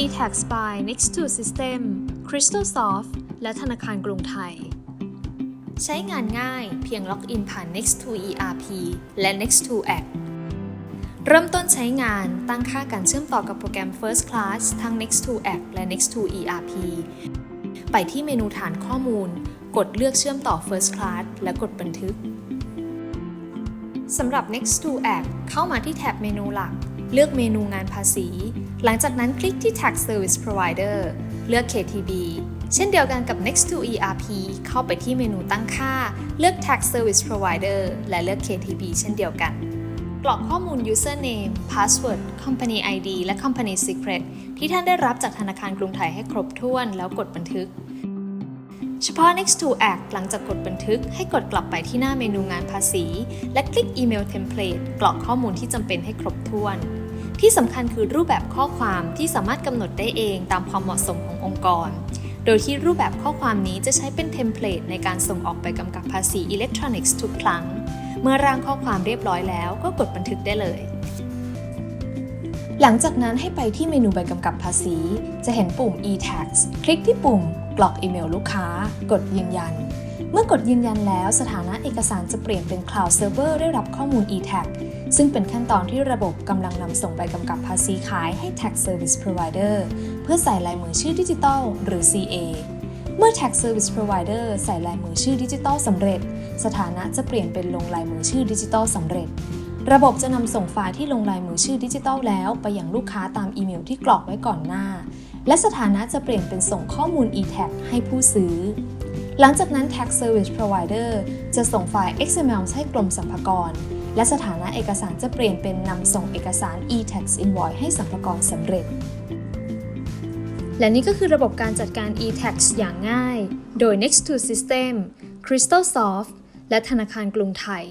e-tax by Next2 System Crystalsoft และธนาคารกรุงไทย ใช้งานง่ายเพียงล็อกอินผ่าน Next2 ERP และ Next2 Act เริ่มต้นใช้งานตั้งค่าการเชื่อมต่อกับโปรแกรม First Class ทั้ง Next2 Act และ Next2 ERP ไปที่เมนูฐานข้อมูล กดเลือกเชื่อมต่อ First Class และกดบันทึก สำหรับ Next2 Act เข้ามาที่แท็บเมนูหลัก เลือกเมนูงานภาษี หลังจากนั้นคลิกที่ Tax Service Provider เลือก KTB เช่นเดียวกันกับ Next2 ERP เข้าไปที่เมนูตั้งค่า เลือก Tax Service Provider และเลือก KTB เช่นเดียวกัน กรอกข้อมูล username password company ID และ company secret ที่ท่านได้รับจากธนาคารกรุงไทยให้ครบถ้วนแล้วกดบันทึก เฉพาะ Next to Act หลังจากกดบันทึกให้กดกลับไปที่หน้าเมนูงานภาษี และคลิกอีเมลเทมเพลตกรอกข้อมูลที่จำเป็นให้ครบถ้วน ที่สำคัญคือรูปแบบข้อความที่สามารถกำหนดได้เองตามความเหมาะสมขององค์กร โดยที่รูปแบบข้อความนี้จะใช้เป็นเทมเพลตในการส่งออกไปกำกับภาษีอิเล็กทรอนิกส์ทุกครั้ง เมื่อร่างข้อความเรียบร้อยแล้วก็กดบันทึกได้เลย หลังจากนั้นให้ไปที่เมนูใบกำกับภาษี จะเห็นปุ่ม e-tax คลิกที่ปุ่มกรอกอีเมลลูกค้า กดยืนยัน เมื่อกดยืนยันแล้วสถานะเอกสารจะเปลี่ยนเป็น Cloud Server ได้รับข้อมูล e-tax ซึ่งเป็นขั้นตอนที่ระบบกำลังนำส่งใบกำกับภาษีขายให้ Tax Service Provider เพื่อใส่ลายมือชื่อดิจิทัลหรือ CA เมื่อ Tax Service Provider ใส่ลายมือชื่อดิจิทัลสำเร็จ สถานะจะเปลี่ยนเป็นลงลายมือชื่อดิจิทัลสำเร็จ ระบบจะนำส่งไฟล์ที่ลงลายมือชื่อดิจิทัลแล้วไปยังลูกค้าตามอีเมลที่กรอกไว้ก่อนหน้า และสถานะจะเปลี่ยนเป็นส่งข้อมูล e-tag ให้ผู้ซื้อ หลังจากนั้น Tax Service Provider จะส่งไฟล์ XML ให้กรมสรรพากร และสถานะเอกสารจะเปลี่ยนเป็นนำส่งเอกสาร e-tax invoice ให้สรรพากรสำเร็จ และนี่ก็คือระบบการจัดการ e-tax อย่างง่าย โดย Next2 System Crystalsoft และธนาคารกรุงไทย